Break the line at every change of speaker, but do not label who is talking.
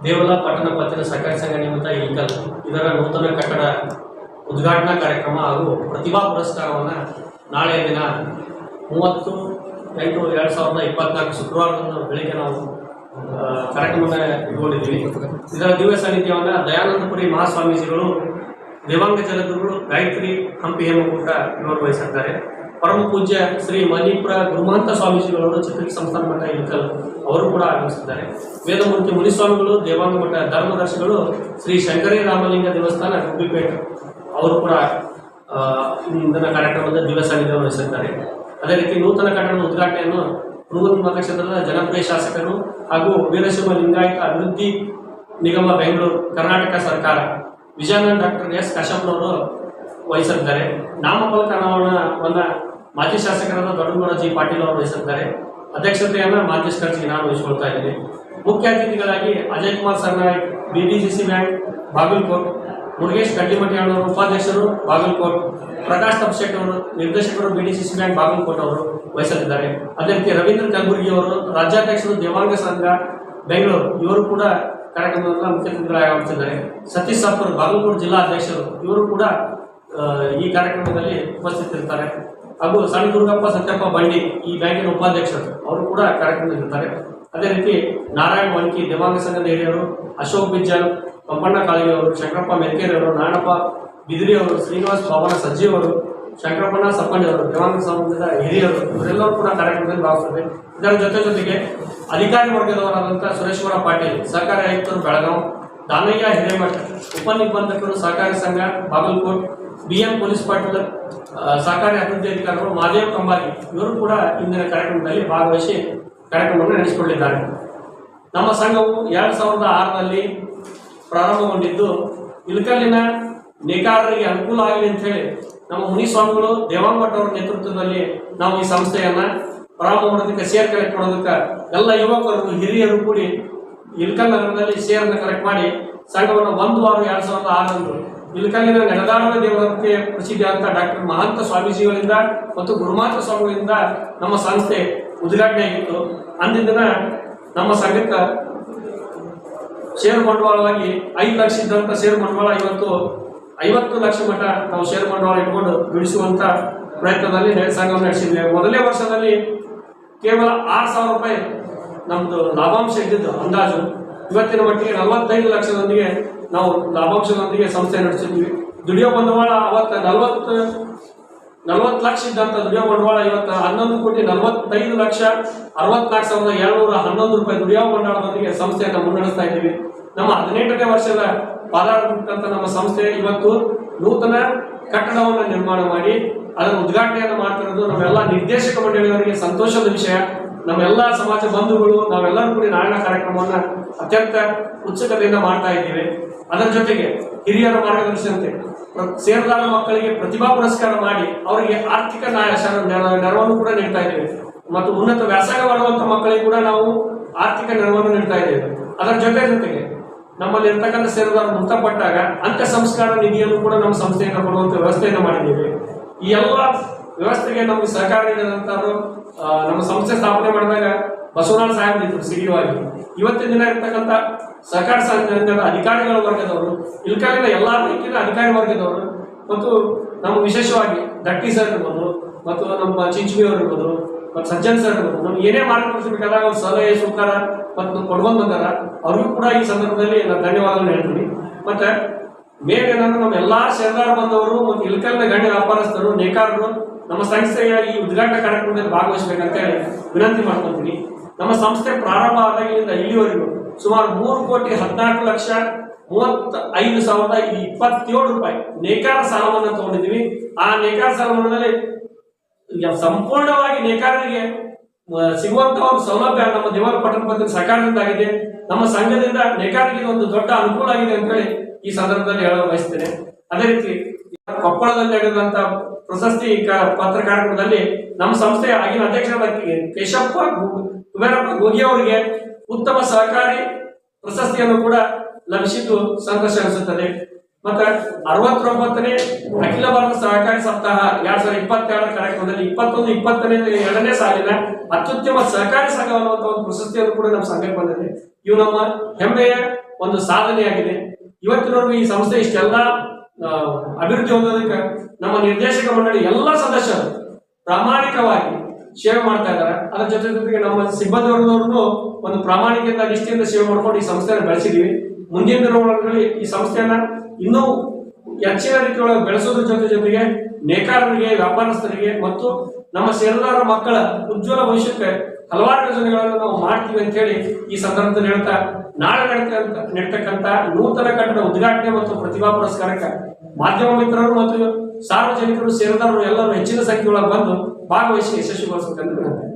ದೇವಲ ಪಟ್ಟಣ ಪತ್ತಿನ ಸಹಕಾರಿ ಸಂಘ ನಿಮಿತ್ತ ಇಲ್ಕಲ್ ಇದರ ನೂತನ ಕಟ್ಟಡ ಉದ್ಘಾಟನಾ ಕಾರ್ಯಕ್ರಮ ಹಾಗೂ ಪ್ರತಿಭಾ ಪುರಸ್ಕಾರವನ್ನು ನಾಳೆ ದಿನ ಮೂವತ್ತು ಎಂಟು ಎರಡು ಸಾವಿರದ ಇಪ್ಪತ್ನಾಲ್ಕು ಶುಕ್ರವಾರದಂದು ಬೆಳಿಗ್ಗೆ ನಾವು ಕಾರ್ಯಕ್ರಮ ಕಾರ್ಯಕ್ರಮವನ್ನು ಇಟ್ಕೊಂಡಿದ್ದೀವಿ. ಇದರ ದಿವ್ಯ ಸಾನ್ನಿಧ್ಯವನ್ನು ದಯಾನಂದಪುರಿ ಮಹಾಸ್ವಾಮೀಜಿಗಳು ದೇವಾಂಗ ಜಲಗುರುಗಳು ಗಾಯತ್ರಿ ಹಂಪಿ ಹೇಮಕೂಟ ಇವರು ವಹಿಸಿದ್ದಾರೆ ಪರಮ ಪೂಜ್ಯ ಶ್ರೀ ಮಣಿಪುರ ಗುರುಮಾಂತ ಸ್ವಾಮೀಜಿಗಳವರು ಚಿತ್ರಕಿ ಸಂಸ್ಥಾನ ಮಠ ಅವರು ಕೂಡ ಆಗಮಿಸಿದ್ದಾರೆ. ವೇದಮೂರ್ತಿ ಮುನಿಸ್ವಾಮಿಗಳು, ದೇವಾಂಗ ಮಠ ಧರ್ಮದರ್ಶಿಗಳು, ಶ್ರೀ ಶಂಕರಿ ರಾಮಲಿಂಗ ದೇವಸ್ಥಾನ ಗುಬ್ಬಿಪೇಟೆ ಅವರು ಕೂಡ ಇಂದಿನ ಕಾರ್ಯಕ್ರಮದ ದಿವಸ ನಿರ್ವಹಿಸಿದ್ದಾರೆ ಅದೇ ರೀತಿ ನೂತನ ಕಟ್ಟಡದ ಉದ್ಘಾಟನೆಯನ್ನು ಹುಣಗುಂದ ಮತಕ್ಷೇತ್ರದ ಜನಪ್ರಿಯ ಶಾಸಕರು ಹಾಗೂ ವೀರಶಿವ ಲಿಂಗಾಯತ ಅಭಿವೃದ್ಧಿ ನಿಗಮ ಬೆಂಗಳೂರು, ಕರ್ನಾಟಕ ಸರ್ಕಾರ ವಿಜಯಾನಂದ ಡಾಕ್ಟರ್ ಎಸ್ ಕಶ್ಯಪ್ನವರು ವಹಿಸಿದ್ದಾರೆ. ನಾಮಫಲಕ ಅನಾವರಣವನ್ನು ಮಾಜಿ ಶಾಸಕರಾದ ದೊಡ್ಡಗೌಡ ಜಿ ಪಾಟೀಲ್ ಅವರು ವಹಿಸಿದ್ದಾರೆ. ಅಧ್ಯಕ್ಷತೆಯನ್ನು ಮಾಜಿ ಖರ್ಚಿಗೆ ನಾನು ವಹಿಸಿಕೊಳ್ತಾ ಇದ್ದೀನಿ. ಮುಖ್ಯ ಅತಿಥಿಗಳಾಗಿ Ajay Kumar Sarnayak B D C C bank Bagalkot, Murugesh Kaddimatti ಅವರು ಉಪಾಧ್ಯಕ್ಷರು ಬಾಗಲಕೋಟ್, ಪ್ರಕಾಶ್ ತಪ್ಶೆಟ್ ಅವರು ನಿರ್ದೇಶಕರು B D C C bank Bagalkot ಅವರು ವಹಿಸಲಿದ್ದಾರೆ. ಅದೇ ರೀತಿ ರವೀಂದ್ರ ಕಲಬುರ್ಗಿ ಅವರು ರಾಜ್ಯಾಧ್ಯಕ್ಷರು ದೇವಾಂಗ ಸಂಘ, ಬೆಂಗಳೂರು, ಇವರು ಕೂಡ ಕಾರ್ಯಕ್ರಮದ ಮುಖ್ಯ ಅತಿಥಿಗಳಾಗುತ್ತಿದ್ದಾರೆ ಸತೀಶ್ ಸಾಪುರ್, ಬಾಗಲ್ಕೋಟ್ ಜಿಲ್ಲಾ ಅಧ್ಯಕ್ಷರು, ಇವರು ಕೂಡ ಈ ಕಾರ್ಯಕ್ರಮದಲ್ಲಿ ಉಪಸ್ಥಿತರಿರ್ತಾರೆ ಹಾಗೂ ಸಣ್ಣ ದುರ್ಗಪ್ಪ ಸತ್ಯಪ್ಪ ಬಂಡಿ ಈ ಬ್ಯಾಂಕಿನ ಉಪಾಧ್ಯಕ್ಷರು, ಅವರು ಕೂಡ ಕಾರ್ಯಕ್ರಮದಲ್ಲಿರ್ತಾರೆ ಅದೇ ರೀತಿ ನಾರಾಯಣ ವನ್ಕಿ ದೇವಾಂಗ ಸಂಘದ ಹಿರಿಯರು, ಅಶೋಕ್ ಬಿಜ್ಜಲ್ ಪಂಪಣ್ಣ ಕಾಳಿಗೆ ಅವರು, ಶಂಕರಪ್ಪ ಮೆರ್ಕೇರಿ ಅವರು ನಾಣಪ್ಪ ಬಿದಿರಿ ಅವರು, ಶ್ರೀನಿವಾಸ್ ಪವನ ಸಜ್ಜಿ ಅವರು ಶಂಕರಪ್ಪನ ಸಪ್ಪಣ್ಣ ಅವರು, ದೇವಾಂಗ ಸಂಘದ ಹಿರಿಯರು, ಇವರೆಲ್ಲರೂ ಕೂಡ ಕಾರ್ಯಕ್ರಮದಲ್ಲಿ ಭಾಗವಹಿಸ್ತಾರೆ. ಇದರ ಜೊತೆ ಜೊತೆಗೆ ಅಧಿಕಾರಿ ವರ್ಗದವರಾದಂಥ ಸುರೇಶ್ವರ ಪಾಟೀಲ್, ಸಹಕಾರಿ ಆಯುಕ್ತರು ಬೆಳಗಾವಿ ದಾನಯ್ಯ ಹಿರೇಮಠ ಉಪನಿಬಂಧಕರು ಸಹಕಾರಿ ಸಂಘ, ಬಾಗಲಕೋಟ್ ಬಿ ಎಂ ಪೊಲೀಸ್ ಆ, ಸಹಕಾರಿ ಅಭಿವೃದ್ಧಿ ಅಧಿಕಾರಿಗಳು ಮಹಾದೇವ್ ಕಂಬಾರಿ ಇವರು ಕೂಡ ಇಂದಿನ ಕಾರ್ಯಕ್ರಮದಲ್ಲಿ ಭಾಗವಹಿಸಿ ಕಾರ್ಯಕ್ರಮವನ್ನು ನಡೆಸಿಕೊಂಡಿದ್ದಾರೆ ನಮ್ಮ ಸಂಘವು ಎರಡು ಸಾವಿರದ ಆರರಲ್ಲಿ ಪ್ರಾರಂಭಗೊಂಡಿದ್ದು ಇಳಕಲ್ಲಿನ ನೇಕಾರರಿಗೆ ಅನುಕೂಲ ಆಗಲಿ ಅಂತ ಹೇಳಿ ನಮ್ಮ ಮುನಿಸ್ವಾಮಿಗಳು ದೇವಾಂಭಟ್ ಅವರ ನೇತೃತ್ವದಲ್ಲಿ ನಾವು ಈ ಸಂಸ್ಥೆಯನ್ನ ಪ್ರಾರಂಭ ಮಾಡೋದಕ್ಕೆ ಶೇರ್ ಕಲೆಕ್ಟ್ ಮಾಡೋದಕ್ಕೆ ಎಲ್ಲ ಯುವಕರು ಹಿರಿಯರು ಕೂಡಿ ಇಳಕಲ್ ನಗರದಲ್ಲಿ ಶೇರನ್ನು ಕಲೆಕ್ಟ್ ಮಾಡಿ ಸಂಘವನ್ನು ಒಂದು ವಾರ ಎರಡು ಸಾವಿರದ ಆರರಂದು ಇಲ್ಕಲ್ಲಿನ ನಡೆದಾಡುವ ದೇವರಂತೆ ಪ್ರಸಿದ್ಧಿ ಅಂತ ಡಾಕ್ಟರ್ ಮಹಾಂತ ಸ್ವಾಮೀಜಿಗಳಿಂದ ಮತ್ತು ಗುರುಮಾತ ಸ್ವಾಮಿಗಳಿಂದ ನಮ್ಮ ಸಂಸ್ಥೆ ಉದ್ಘಾಟನೆ ಆಗಿತ್ತು. ಅಂದಿನ ದಿನ ನಮ್ಮ ಸಂಘಕ್ಕೆ ಷೇರು ಬಂಡವಾಳವಾಗಿ ಐದು ಲಕ್ಷ ಇದ್ದಂಥ ಷೇರು ಬಂಡವಾಳ ಇವತ್ತು ಐವತ್ತು ಲಕ್ಷ ಮಟ್ಟ ನಾವು ಷೇರು ಬಂಡವಾಳ ಇಟ್ಕೊಂಡು ಬಿಡಿಸುವಂತ ಪ್ರಯತ್ನದಲ್ಲಿ ಸಂಘವನ್ನು ನಡೆಸಿದ್ವಿ. ಮೊದಲನೇ ವರ್ಷದಲ್ಲಿ ಕೇವಲ ಆರು ಸಾವಿರ ರೂಪಾಯಿ ನಮ್ಮದು ಲಾಭಾಂಶ ಇದ್ದಿದ್ದು ಅಂದಾಜು. ಇವತ್ತಿನ ಮಟ್ಟಿಗೆ ನಲವತ್ತೈದು ಲಕ್ಷದೊಂದಿಗೆ ನಾವು ಲಾಭಾಂಶದೊಂದಿಗೆ ಸಂಸ್ಥೆ ನಡೆಸಿದ್ವಿ. ದುಡಿಯೋ ಬಂಡವಾಳ ಅವತ್ತು ನಲವತ್ತು ನಲವತ್ತು ಲಕ್ಷ ಇದ್ದಂತ ದುಡಿಯೋ ಬಂಡವಾಳ ಇವತ್ತು ಹನ್ನೊಂದು ಕೋಟಿ ನಲವತ್ತೈದು ಲಕ್ಷ ಅರವತ್ನಾಲ್ಕು ಸಾವಿರದ ಏಳ್ನೂರ ಹನ್ನೊಂದು ರೂಪಾಯಿ ದುಡಿಯೋ ಬಂಡವಾಳದೊಂದಿಗೆ ಸಂಸ್ಥೆಯನ್ನು ಮುನ್ನಡೆಸ್ತಾ ಇದ್ದೀವಿ. ನಮ್ಮ ಹದಿನೆಂಟನೇ ವರ್ಷದ ಪಾದಾಡತಕ್ಕಂಥ ನಮ್ಮ ಸಂಸ್ಥೆ ಇವತ್ತು ನೂತನ ಕಟ್ಟಡವನ್ನು ನಿರ್ಮಾಣ ಮಾಡಿ, ಅದರ ಉದ್ಘಾಟನೆಯನ್ನು ಮಾಡ್ತಿರೋದು ನಮ್ಮೆಲ್ಲ ನಿರ್ದೇಶಕ ಮಂಡಳಿಯವರಿಗೆ ಸಂತೋಷದ ವಿಷಯ. ನಮ್ಮೆಲ್ಲ ಸಮಾಜ ಬಂಧುಗಳು, ನಾವೆಲ್ಲರೂ ಕೂಡ ನಾಳಿನ ಕಾರ್ಯಕ್ರಮವನ್ನು ಅತ್ಯಂತ ಉತ್ಸುಕತೆಯಿಂದ ಮಾಡ್ತಾ ಇದ್ದೀವಿ. ಅದರ ಜೊತೆಗೆ ಹಿರಿಯರ ಮಾರ್ಗದರ್ಶನತೆ ನಮ್ಮ ಸೇರ್ದಾರ ಮಕ್ಕಳಿಗೆ ಪ್ರತಿಭಾ ಪುರಸ್ಕಾರ ಮಾಡಿ ಅವರಿಗೆ ಆರ್ಥಿಕ ನೆರವನ್ನು ಕೂಡ ನೀಡ್ತಾ ಇದ್ದೇವೆ. ಮತ್ತು ಉನ್ನತ ವ್ಯಾಸಂಗ ಮಾಡುವಂತ ಮಕ್ಕಳಿಗೆ ಕೂಡ ನಾವು ಆರ್ಥಿಕ ನೆರವನ್ನು ನೀಡ್ತಾ ಇದ್ದೇವೆ. ಅದರ ಜೊತೆ ಜೊತೆಗೆ ನಮ್ಮಲ್ಲಿ ಇರ್ತಕ್ಕಂಥ ಸೇರಿದಾರ ಮೃತಪಟ್ಟಾಗ ಅಂತ್ಯ ಸಂಸ್ಕಾರ ನಿಧಿಯನ್ನು ಕೂಡ ನಮ್ಮ ಸಂಸ್ಥೆಯಿಂದ ಕೊಡುವಂತಹ ವ್ಯವಸ್ಥೆಯನ್ನು ಮಾಡಿದ್ದೇವೆ. ಈ ಎಲ್ಲ ವ್ಯವಸ್ಥೆಗೆ ನಮಗೆ ಸಹಕಾರ ನೀಡಿದಂತ ನಮ್ಮ ಸಂಸ್ಥೆ ಸ್ಥಾಪನೆ ಮಾಡಿದಾಗ ಬಸವರಾಜ್ ಸಾಹೇಬ್ ಇದ್ರು ಸಿಡಿಯುವಾಗಿ ಇವತ್ತಿನ ದಿನ ಇರ್ತಕ್ಕಂಥ ಸಹಕಾರ ಸಂಘದ ಅಧಿಕಾರಿಗಳ ವರ್ಗದವರು ಇಲ್ಕಾಲಿನ ಎಲ್ಲಾ ರೀತಿಯ ಅಧಿಕಾರಿ ವರ್ಗದವರು, ಮತ್ತು ನಮ್ಮ ವಿಶೇಷವಾಗಿ ದಟ್ಟಿ ಸರ್ ಇರ್ಬೋದು, ಮತ್ತು ನಮ್ಮ ಚಿಂಚುಬಿ ಅವರು ಇರ್ಬೋದು, ಮತ್ತು ಸಜ್ಜನ್ ಸರ್ ಇರ್ಬೋದು, ನಮ್ಗೆ ಏನೇ ಮಾರ್ಗದರ್ಶಿಸಬೇಕಾದಾಗ ಅವ್ರು ಸಲಹೆ, ಸುಕಾರ, ಮತ್ತು ಕೊಡ್ಕೊಂಡು ಬಂದಾರ, ಅವ್ರಿಗೂ ಕೂಡ ಈ ಸಂದರ್ಭದಲ್ಲಿ ನಾನು ಧನ್ಯವಾದಗಳು ಹೇಳ್ತೀನಿ. ಮತ್ತೆ ಮೇನ್ ಏನಂದ್ರೆ ನಮ್ಮ ಎಲ್ಲ ಷೇರ್ದಾರ ಬಂದವರು, ಮತ್ತು ಇಲ್ಕಲ್ನ ಗಣ್ಯ ವ್ಯಾಪಾರಸ್ಥರು, ನೇಕಾರರು ನಮ್ಮ ಸಂಸ್ಥೆಯ ಈ ಉದ್ಘಾಟನಾ ಕಾರ್ಯಕ್ರಮದಲ್ಲಿ ಭಾಗವಹಿಸಬೇಕಂತ ಹೇಳಿ ವಿನಂತಿ ಮಾಡ್ಕೊತೀನಿ ನಮ್ಮ ಸಂಸ್ಥೆ ಪ್ರಾರಂಭ ಆದಾಗಿನಿಂದ ಇಲ್ಲಿವರೆಗೂ ಸುಮಾರು ಮೂರು ಕೋಟಿ ಹದಿನಾಲ್ಕು ಲಕ್ಷ ಮೂವತ್ತ ಐದು ಸಾವಿರದ ಇಪ್ಪತ್ತೇಳು ರೂಪಾಯಿ ನೇಕಾರ ಸಾಲವನ್ನು ತಗೊಂಡಿದ್ದೀವಿ. ಆ ನೇಕಾರ ಸಾಲವನ್ನಲ್ಲಿ ಸಂಪೂರ್ಣವಾಗಿ ನೇಕಾರರಿಗೆ ಸಿಗುವಂತ ಒಂದು ಸೌಲಭ್ಯ ನಮ್ಮ ದೇವರ ಪಟ್ಟಣ ಪತ್ರ ಸರ್ಕಾರದಿಂದ ಆಗಿದೆ ನಮ್ಮ ಸಂಘದಿಂದ ನೇಕಾರರಿಗೆ ಒಂದು ದೊಡ್ಡ ಅನುಕೂಲ ಆಗಿದೆ ಅಂತ ಹೇಳಿ ಈ ಸಂದರ್ಭದಲ್ಲಿ ಹೇಳಲು ಬಯಸ್ತೇನೆ. ಅದೇ ರೀತಿ ಕೊಪ್ಪಳದಲ್ಲಿ ನಡೆದಂತ ಪ್ರಶಸ್ತಿ ಪತ್ರ ಕಾರ್ಯಕ್ರಮದಲ್ಲಿ ನಮ್ಮ ಸಂಸ್ಥೆಯ ಆಗಿನ ಅಧ್ಯಕ್ಷರಾದ ಕೇಶಪ್ಪ ಕುಬೇರಪ್ಪ ಗೋಗಿ ಅವರಿಗೆ ಉತ್ತಮ ಸಹಕಾರಿ ಪ್ರಶಸ್ತಿಯನ್ನು ಕೂಡ ಲಭಿಸಿದ್ದು ಸಂತೋಷ ಅನಿಸುತ್ತದೆ ಮತ್ತೆ ಅರವತ್ತೊಂಬತ್ತನೇ ಅಖಿಲ ಭಾರತ ಸಹಕಾರಿ ಸಪ್ತಾಹ ಎರಡ್ ಸಾವಿರದ ಇಪ್ಪತ್ತೆರಡರ ಕಾರ್ಯಕ್ರಮದಲ್ಲಿ ಇಪ್ಪತ್ತೊಂದು, ಇಪ್ಪತ್ತನೇ ಎರಡನೇ ಸಾಲಿನ ಅತ್ಯುತ್ತಮ ಸಹಕಾರಿ ಸಂಘ ಅನ್ನುವಂಥ ಒಂದು ಪ್ರಶಸ್ತಿಯನ್ನು ಕೂಡ ನಮ್ಮ ಸಂಘಕ್ಕೆ ಬಂದಿದೆ. ಇವು ನಮ್ಮ ಹೆಮ್ಮೆಯ ಒಂದು ಸಾಧನೆಯಾಗಿದೆ. ಇವತ್ತಿನವರೆಗೂ ಈ ಸಂಸ್ಥೆ ಇಷ್ಟೆಲ್ಲ ಅಭಿವೃದ್ಧಿ ಹೊಂದೋದಕ್ಕೆ ನಮ್ಮ ನಿರ್ದೇಶಕ ಮಂಡಳಿ ಎಲ್ಲ ಸದಸ್ಯರು ಪ್ರಾಮಾಣಿಕವಾಗಿ ಸೇವೆ ಮಾಡ್ತಾ ಇದ್ದಾರೆ. ಅದರ ಜೊತೆ ಜೊತೆಗೆ ನಮ್ಮ ಸಿಬ್ಬಂದಿ ಒಂದು ಪ್ರಾಮಾಣಿಕತೆ ನಿಷ್ಠೆಯಿಂದ ಸೇವೆ ಮಾಡ್ಕೊಂಡು ಈ ಸಂಸ್ಥೆಯನ್ನು ಬೆಳೆಸಿದೀವಿ ಮುಂದಿನ ದಿನಗಳಲ್ಲಿ ಈ ಸಂಸ್ಥೆಯನ್ನ ಇನ್ನೂ ಹೆಚ್ಚಿನ ರೀತಿಯೊಳಗೆ ಬೆಳೆಸೋದ್ರ ಜೊತೆ ಜೊತೆಗೆ ನೇಕಾರರಿಗೆ, ವ್ಯಾಪಾರಸ್ಥರಿಗೆ ಮತ್ತು ನಮ್ಮ ಷೇರುದಾರರ ಮಕ್ಕಳ ಉಜ್ವಲ ಭವಿಷ್ಯಕ್ಕೆ ಹಲವಾರು ಯೋಜನೆಗಳನ್ನು ನಾವು ಮಾಡ್ತೀವಿ ಅಂತ ಹೇಳಿ ಈ ಸಂದರ್ಭದಲ್ಲಿ ಹೇಳ್ತಾ, ನಾಳೆ ನಡೀತಕ್ಕಂತ ನೂತನ ಕಟ್ಟಡ ಉದ್ಘಾಟನೆ ಮತ್ತು ಪ್ರತಿಭಾ ಪುರಸ್ಕಾರಕ್ಕೆ ಮಾಧ್ಯಮ ಮಿತ್ರರು ಮತ್ತು ಸಾರ್ವಜನಿಕರು ಸೇರಿದವರು ಎಲ್ಲರೂ ಹೆಚ್ಚಿನ ಸಂಖ್ಯೆಯೊಳಗೆ ಬಂದು ಭಾಗವಹಿಸಿ ಯಶಸ್ವಿಗೊಳಿಸಬೇಕಂತ ವಿನಂತಿ